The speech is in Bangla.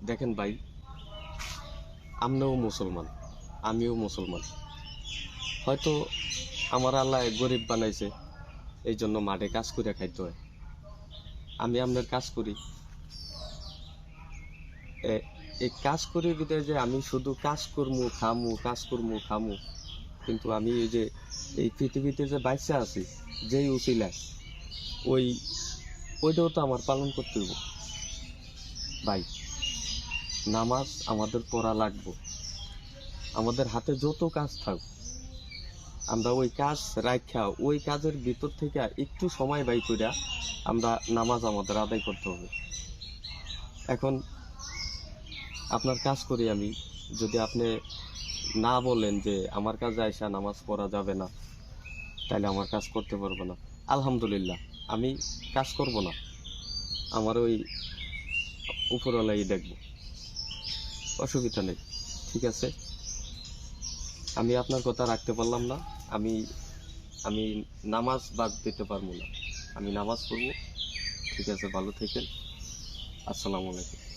দেখেন ভাই, আমরাও মুসলমান, আমিও মুসলমান। হয়তো আমার আল্লাহ গরিব বানাইছে এই জন্য মাঠে কাজ করে খাইতে হয়। আমি আপনার কাজ করি। এই কাজ করি বিদায় যে আমি শুধু কাজ করমু, খামু, কাজ করমু, খামু, কিন্তু আমি এই যে, এই পৃথিবীতে যে বাইসা আছি, যেই উচিলায়, ওই, ওইটাও তো আমার পালন করতে ভাই নামাজ আমাদের পড়া লাগবে। আমাদের হাতে যত কাজ থাক, আমরা ওই কাজ রাখা ওই কাজের ভিতর থেকে একটু সময় বাই কইরা আমরা নামাজ আমাদের আদায় করতে হবে। এখন আপনার কাজ করি আমি, যদি আপনি না বলেন যে আমার কাজে আইসা নামাজ পড়া যাবে না, তাহলে আমার কাজ করতে পারব না। আলহামদুলিল্লাহ, আমি কাজ করব না। আমার ওই উপরওয়ালাই দেখব। অসুবিধা নেই, ঠিক আছে? আমি আপনার কথা রাখতে পারলাম না, আমি আমি নামাজ বাদ দিতে পারব না। আমি নামাজ পড়ব, ঠিক আছে, ভালো থেকেন। আসসালামু আলাইকুম।